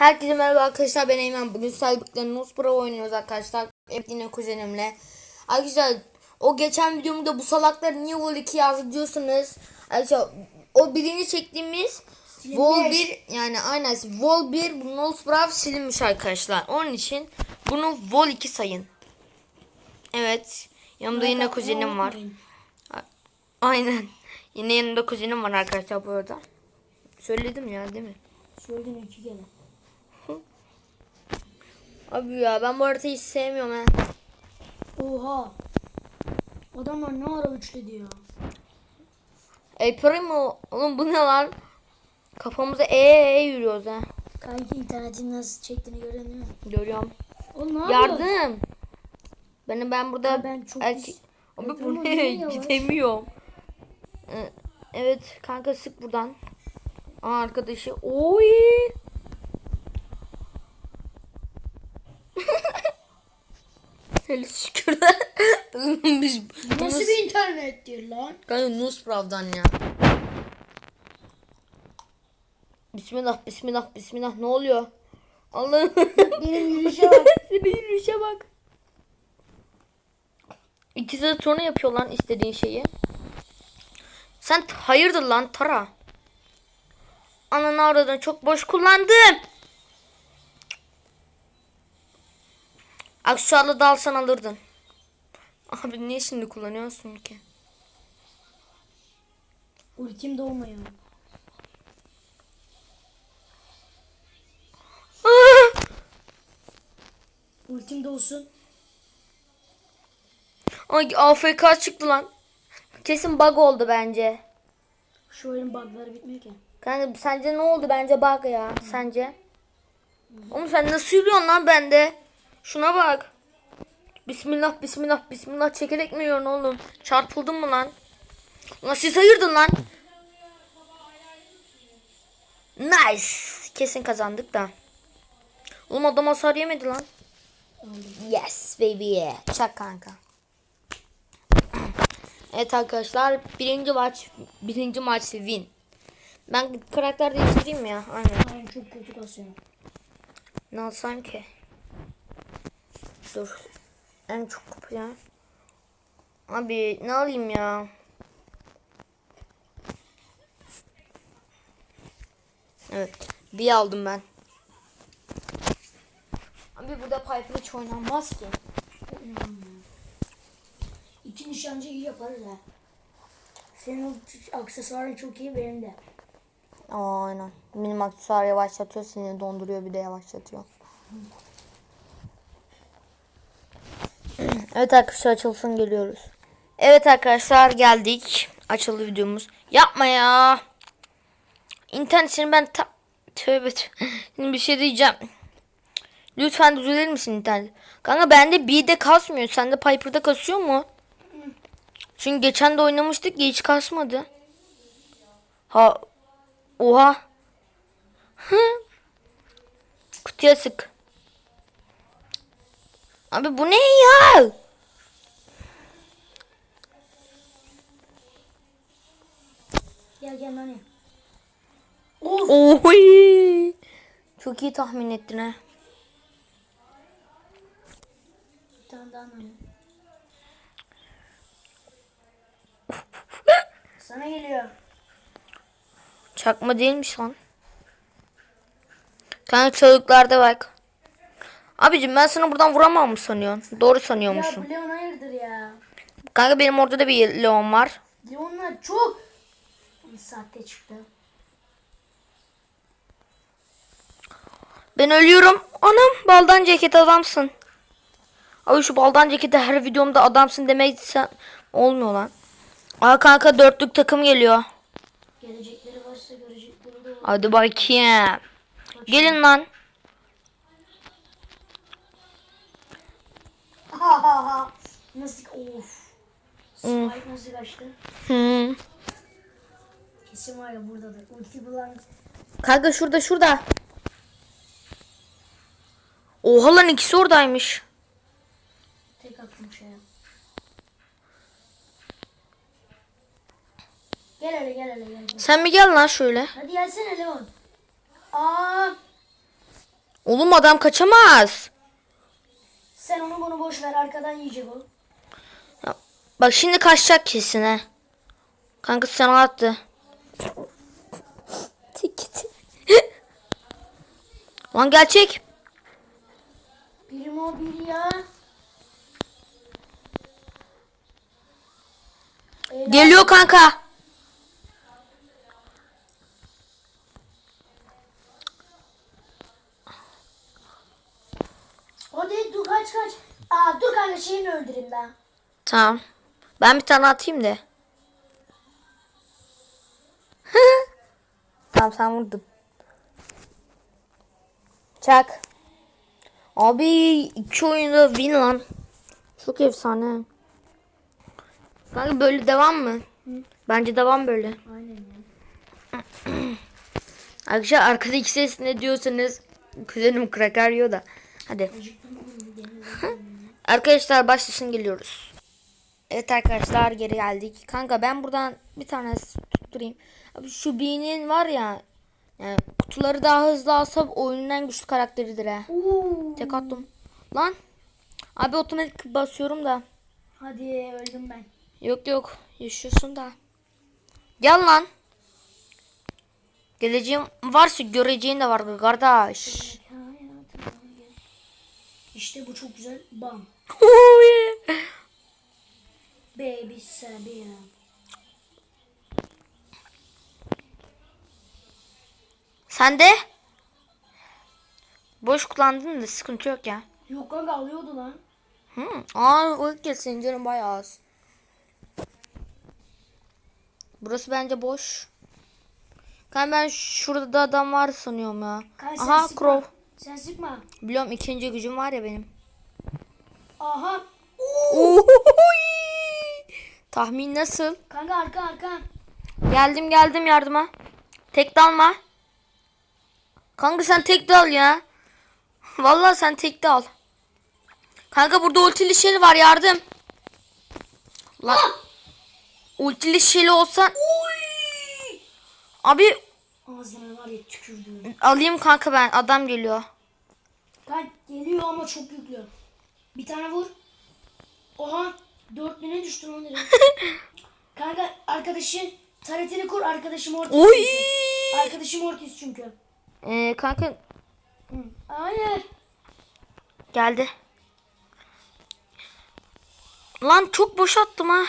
Herkese merhaba arkadaşlar ben Eymen. Bugün Cyberpunk Nus Pro oynuyoruz arkadaşlar. Hep yine kuzenimle. Arkadaşlar o geçen videomda bu salaklar niye Vol 2 yazdı diyorsanız. Arkadaşlar o birinci çektiğimiz Vol 1 yani aynen Vol 1 bu Nus Pro silinmiş arkadaşlar. Onun için bunu Vol 2 sayın. Evet. Yanımda yine kuzenim var. Aynen. Yine yanımda kuzenim var arkadaşlar bu arada. Söyledim ya değil mi? Söyledim iki kere. Abi ya ben bu haritayı hiç sevmiyorum ha. Oha. Adamlar ne ara üçledi ya. El Primo oğlum bu ne lan? Kafamıza e e yürüyoruz ha. Kanki internetin nasıl çektiğini gören değil mi? Görüyorum. Oğlum ne yapıyorsun? Yardım. Ben ben burada Ha, ben çok erkek- Abi El bu ne? Gidemiyorum. Ee, Evet kanka sık buradan. Aa, arkadaşı. Oy. Hele şükür. Biz Nasıl bir internet diyor lan? Kanka Nusprav'dan ya. Bismillah, bismillah, bismillah. Ne oluyor? Allah'ım. Benim yürüyüşe bak. Benim yürüyüşe bak. İkisi de sonra yapıyor lan istediğin şeyi. Sen hayırdır lan Tara? Ananı aradan çok boş kullandım. Aksuarla dalsan alırdın. Abi niye şimdi kullanıyorsun ki? Ultim dolmuyor. Ultim dolsun. Ay AFK çıktı lan. Kesin bug oldu bence. Şu oyunun bugları bitmiyor ki. Kanka sence ne oldu bence bug ya sence? Oğlum sen nasıl yürüyorsun lan bende? Şuna bak. Bismillah bismillah bismillah çekerek mi yürüyorsun oğlum? Çarpıldın mı lan? Lan siz hayırdın lan. Nice. Kesin kazandık da. Oğlum adam hasar yemedi lan. Yes baby. Çak kanka. Evet arkadaşlar birinci maç birinci maç win. Ben karakter değiştireyim ya? Aynen. Aynen çok kötü kasıyor. Ne alsam ki? Dur. En çok popüler. Abi ne alayım ya? Evet. Bir aldım ben. Abi burada Piper hiç oynanmaz ki. İki nişancı iyi yaparız ha. Senin o aksesuarın çok iyi benim de. Aynen. Benim aksesuar yavaşlatıyor seni donduruyor bir de yavaşlatıyor. Evet arkadaşlar açılsın geliyoruz. Evet arkadaşlar geldik. Açıldı videomuz. Yapma ya. İnternetini ben ta... Tövbe. Şimdi bir şey diyeceğim. Lütfen düzelir misin internet? Kanka bende B'de kasmıyor. Sende Piper'da kasıyor mu? Çünkü geçen de oynamıştık ya hiç kasmadı. Ha Oha. Hı. Kutuya sık. Abi bu ne ya? Gel gel. Oy. Çok iyi tahmin ettin ha. Bir tane daha hani. Sana geliyor. Çakma değilmiş lan. Kanka çocuklarda bak. Abicim ben sana buradan vuramam mı sanıyorsun? Doğru Ya sanıyormuşsun. bu Leon hayırdır ya. Kanka benim orada da bir Leon var. Leonlar çok. Sahte çıktı. Ben ölüyorum. Anam baldan ceket adamsın. Abi şu baldan ceketi her videomda adamsın demek sen olmuyor lan. Aa kanka dörtlük takım geliyor. Gelecekleri varsa görecekleri de var. Hadi bakayım. Gelin lan. Nasıl of. Spike nasıl kaçtı? Hı. Kesin var ya buradadır. Ulti bulan Kanka şurada şurada. Oha lan ikisi oradaymış. tek atmış ya. Gel hele gel hele gel. Sen bir gel lan şöyle. Hadi gelsene Leon. Aa Oğlum adam kaçamaz. Sen onu bunu boş ver arkadan yiyecek o. Bak şimdi kaçacak kesin he. Kanka sana attı. Lan gerçek. Birim o bir ya. Geliyor kanka. Hadi dur kaç kaç. Aa dur kanka şeyini öldüreyim ben. Tamam. Ben bir tane atayım da. Tamam sen vurdun. Çak. Abi iki oyunda win lan. Çok efsane. Kanka böyle devam mı? Bence devam böyle. Aynen ya. Arkadaşlar arkada iki ses ne diyorsanız kuzenim kraker yiyor da. Hadi. Arkadaşlar başlasın geliyoruz. Evet arkadaşlar geri geldik. Kanka ben buradan bir tane tutturayım. Abi şu B'nin var ya. Yani kutuları daha hızlı alsa oyunun en güçlü karakteridir ha. Oo. Tek attım. Lan. Abi otomatik basıyorum da. Hadi öldüm ben. Yok yok. Yaşıyorsun da. Gel lan. Geleceğim varsa göreceğin de var kardeş. İşte bu çok güzel. Bam. Baby Sabiha. Sen de? Boş kullandın da sıkıntı yok ya. Yok kanka alıyordu lan. Hı. Aa o ilk kez senin canın bayağı az. Burası bence boş. Kanka ben şurada da adam var sanıyorum ya. Kanka sen Aha sıkma. Crow. Sen sıkma. Biliyorum ikinci gücüm var ya benim. Aha. Tahmin nasıl? Kanka arka arka. Geldim geldim yardıma. Tek dalma. Kanka sen tek dal ya. Vallahi sen tek dal. Kanka burada ultili şeli var yardım. Lan. Ultili şeli olsan. Abi Ağzına var ya tükürdü. alayım kanka ben adam geliyor. Kanka geliyor ama çok yüklü. Bir tane vur. Oha. 4000'e düştü lan direkt. Kanka arkadaşı taretini kur arkadaşım Mortis. Oy. çünkü. Arkadaşım Mortis çünkü. Ee, kanka. Hayır. geldi. Lan çok boş attım ha.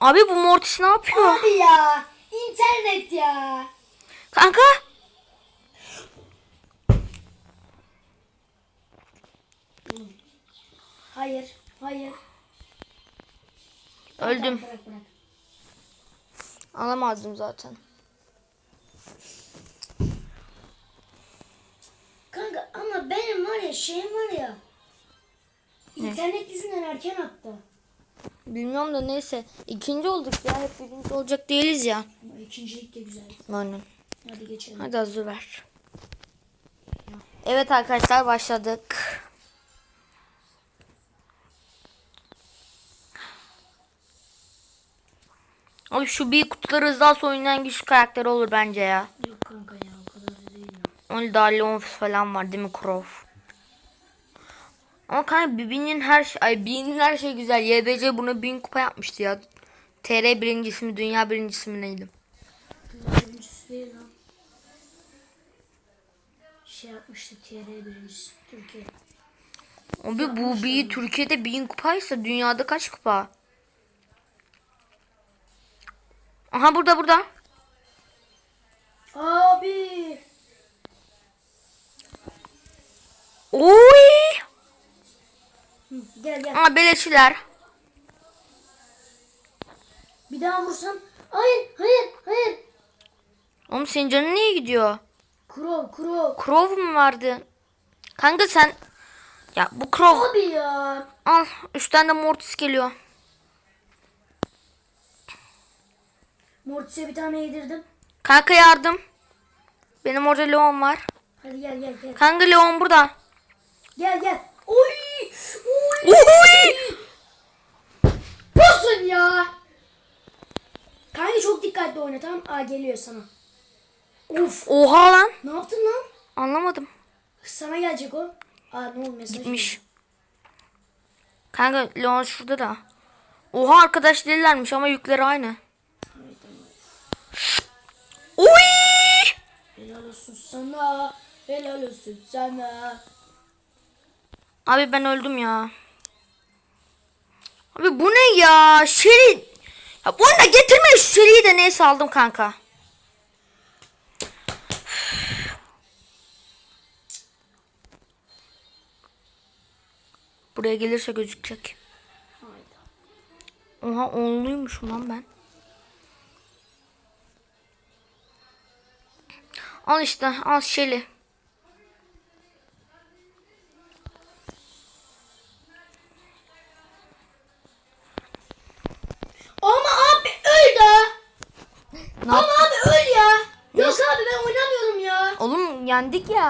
Abi bu Mortis ne yapıyor? Abi ya. internet ya. Kanka. Hayır. Hayır. Öldüm. Bırak bırak. Alamazdım zaten. Kanka ama benim var ya şeyim var ya. İnternet yüzünden erken attı. Bilmiyorum da neyse. İkinci olduk ya. Hep birinci olacak değiliz ya. Ama ikincilik de güzel. Aynen. Hadi geçelim. Hadi hazır ver. Evet arkadaşlar başladık. Abi şu bir kutuları hızlı en güçlü karakteri olur bence ya. Yok kanka ya o kadar da değil ya. Onun daha Leon falan var değil mi Crow? Ama kanka Bibi'nin her şey, ay B'nin her şey güzel. YBC bunu 1000 kupa yapmıştı ya. TR birincisi mi, dünya birincisi mi neydi? Birincisi değil lan. Şey yapmıştı TR birincisi Türkiye. Abi bu bir Türkiye'de 1000 kupaysa dünyada kaç kupa? Aha burada burada. Abi. Oy! Gel gel. Aha beleşiler. Bir daha vursam. Hayır hayır hayır. Oğlum senin canın niye gidiyor? Krov krov. Crow mu vardı? Kanka sen... Ya bu Crow. Abi ya. Al üstten de Mortis geliyor. Mortis'e bir tane yedirdim. Kanka yardım. Benim orada Leon var. Hadi gel gel gel. Kanka Leon burada. Gel gel. Oy. Oy. Oy! Nasıl ya? Kanka çok dikkatli oyna tamam. Aa geliyor sana. Of. Oha lan. Ne yaptın lan? Anlamadım. Sana gelecek o. Aa ne oldu mesaj? Gitmiş. Kanka Leon şurada da. Oha arkadaş değillermiş ama yükleri aynı. Uy! Helal olsun sana. Helal olsun sana. Abi ben öldüm ya. Abi bu ne ya? Şeri. Ya bunu da getirme şeriyi de neyse aldım kanka. Buraya gelirse gözükecek. Oha onluymuşum lan ben. Al işte al Şeli.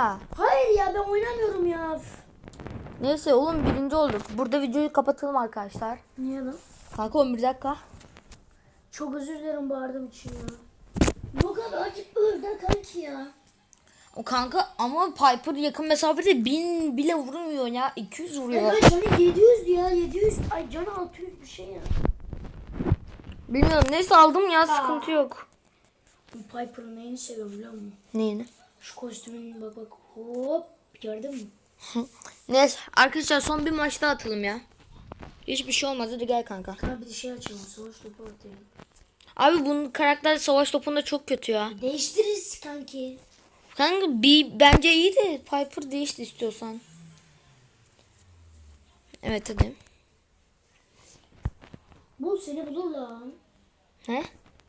Ya. Hayır ya ben oynamıyorum ya. Neyse oğlum birinci olduk. Burada videoyu kapatalım arkadaşlar. Niye lan? Kanka 11 dakika. Çok özür dilerim bağırdığım için ya. Yok abi artık öl de kanki ya. O kanka ama Piper yakın mesafede 1000 bile vurmuyor ya. 200 vuruyor. Ya canı 700 ya 700. Ay canı 600 bir şey ya. Bilmiyorum neyse aldım ya sıkıntı yok. Bu Piper'ın neyini seviyorum biliyor musun? Neyini? Şu kostümün bak bak hop gördün mü? Neyse arkadaşlar son bir maç daha atalım ya. Hiçbir şey olmaz hadi gel kanka. Kanka bir de şey açalım savaş topu atayım. Abi bunun karakter savaş topunda çok kötü ya. Değiştiririz kanki. Kanka bir bence iyi de Piper değişti istiyorsan. Evet hadi. Bul seni bulur lan. He?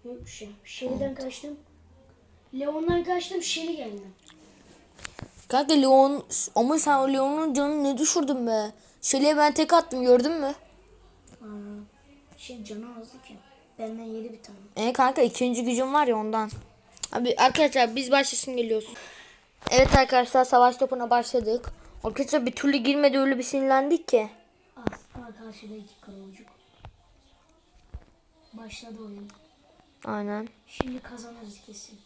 Yok bir şey. Shelly'den kaçtım. Leon'dan kaçtım Shelly geldi. Kanka Leon ama sen Leon'un canını ne düşürdün be? Şeli'ye ben tek attım gördün mü? Aa, şey canı azdı ki. Benden yedi bir tane. E kanka ikinci gücüm var ya ondan. Abi arkadaşlar biz başlasın geliyoruz. Evet arkadaşlar savaş topuna başladık. Arkadaşlar bir türlü girmedi öyle bir sinirlendik ki. Aa karşıda iki karavucuk. Başladı oyun. Aynen. Şimdi kazanırız kesin.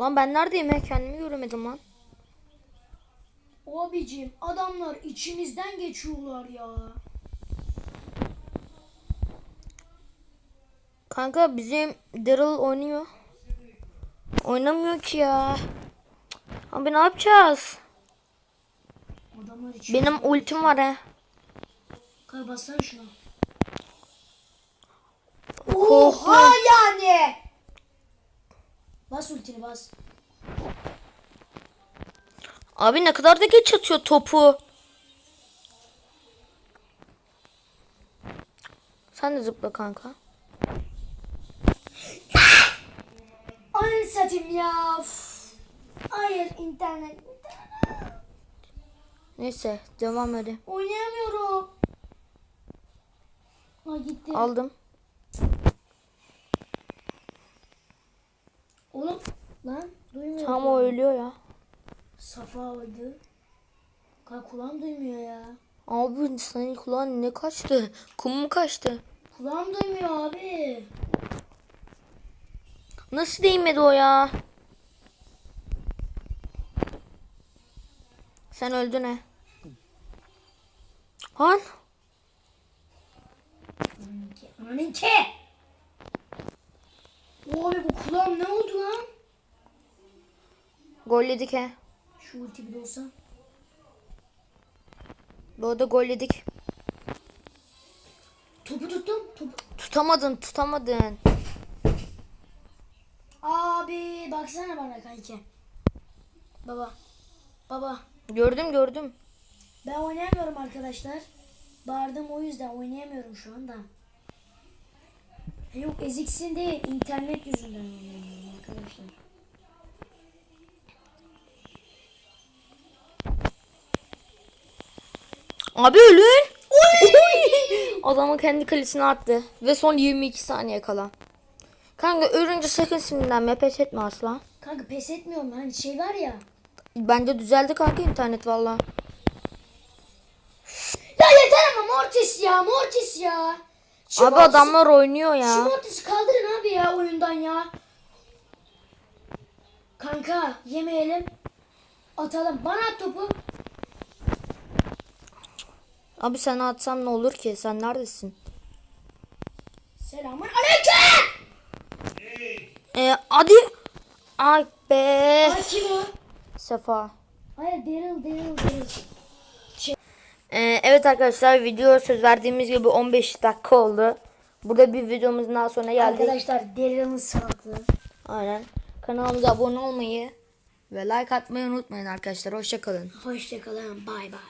Lan ben neredeyim ya kendimi göremedim lan. Abicim adamlar içimizden geçiyorlar ya. Kanka bizim Daryl oynuyor. Oynamıyor ki ya. Abi ne yapacağız? Benim ultim var he. Kay bassana şuna. Korktum. Oha yani. Bas ultini bas. Abi ne kadar da geç atıyor topu. Sen de zıpla kanka. Ananı satayım ya. Üf. Hayır internet. Neyse devam hadi. Oynayamıyorum. Ha gitti. Aldım. Oğlum lan duymuyor. Tam o ölüyor ya. Safa öldü. Kay kulağım duymuyor ya. Abi senin kulağın ne kaçtı? Kum mu kaçtı? Kulağım duymuyor abi. Nasıl değmedi o ya? Sen öldün he. Han. Ananın ke. Abi bu kulağım ne oldu lan? Gol yedik he. Şu ulti bir olsa. Doğuda gol yedik. Topu tuttum. Topu. Tutamadın tutamadın. Abi baksana bana kanki. Baba. Baba. Gördüm gördüm. Ben oynayamıyorum arkadaşlar. Bağırdım o yüzden oynayamıyorum şu anda. Yok eziksin değil internet yüzünden oynayamıyorum arkadaşlar. Abi ölün. Oy! Adamın kendi kalesine attı. Ve son 22 saniye kala. Kanka ölünce sakın sinirlenme pes etme asla. Kanka pes etmiyorum hani şey var ya. Bence düzeldi kanka internet valla. Ya yeter ama Mortis ya Mortis ya. Şu Abi Mortis'i- adamlar oynuyor Şu ya. Mortis'i kaldırın abi ya oyundan ya. Kanka yemeyelim. Atalım. Bana at topu. Abi sana atsam ne olur ki? Sen neredesin? Selamun aleyküm. Ee, hadi. Ay be. Ay kim o? Sefa. Hayır Daryl Daryl Daryl. Ee, evet arkadaşlar video söz verdiğimiz gibi 15 dakika oldu. Burada bir videomuzun daha sonuna geldik. Arkadaşlar Daryl'ın sağlıklı. Aynen. Kanalımıza abone olmayı ve like atmayı unutmayın arkadaşlar. Hoşçakalın. Hoşçakalın. Bay bay.